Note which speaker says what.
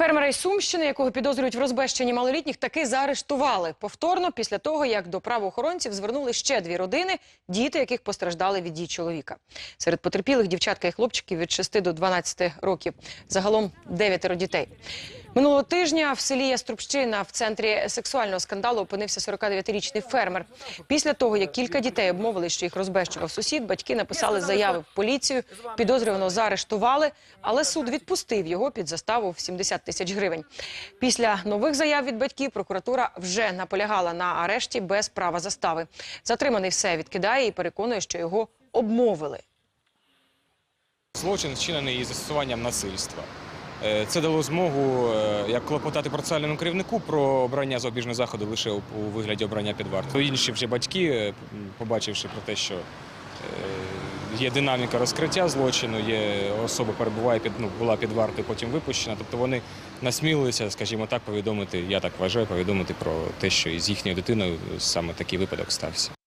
Speaker 1: Фермера із Сумщини, якого підозрюють в розбещенні малолітніх, таки заарештували повторно після того, як до правоохоронців звернули ще дві родини, діти яких постраждали від дій чоловіка. Серед потерпілих дівчатка і хлопчиків від 6 до 12 років. Загалом дев'ятеро дітей. Минулого тижня в селі Яструбщина в центрі сексуального скандалу опинився 49-річний фермер. Після того, як кілька дітей обмовили, що їх розбещував сусід, батьки написали заяви в поліцію, підозрюваного заарештували, але суд відпустив його під заставу в 70 тисяч гривень. Після нових заяв від батьків прокуратура вже наполягала на арешті без права застави. Затриманий все відкидає і переконує, що його обмовили.
Speaker 2: Злочин вчинений із застосуванням насильства. Е, Це дало змогу е, як клопотати процесуальному керівнику про обрання запобіжного заходу лише у вигляді обрання під варту. Інші вже батьки, е, побачивши про те, що є динаміка розкриття злочину, є особа перебуває під ну була під вартою, потім випущена. Тобто вони насмілилися, скажімо так, повідомити. Я так вважаю, повідомити про те, що із їхньою дитиною саме такий випадок стався.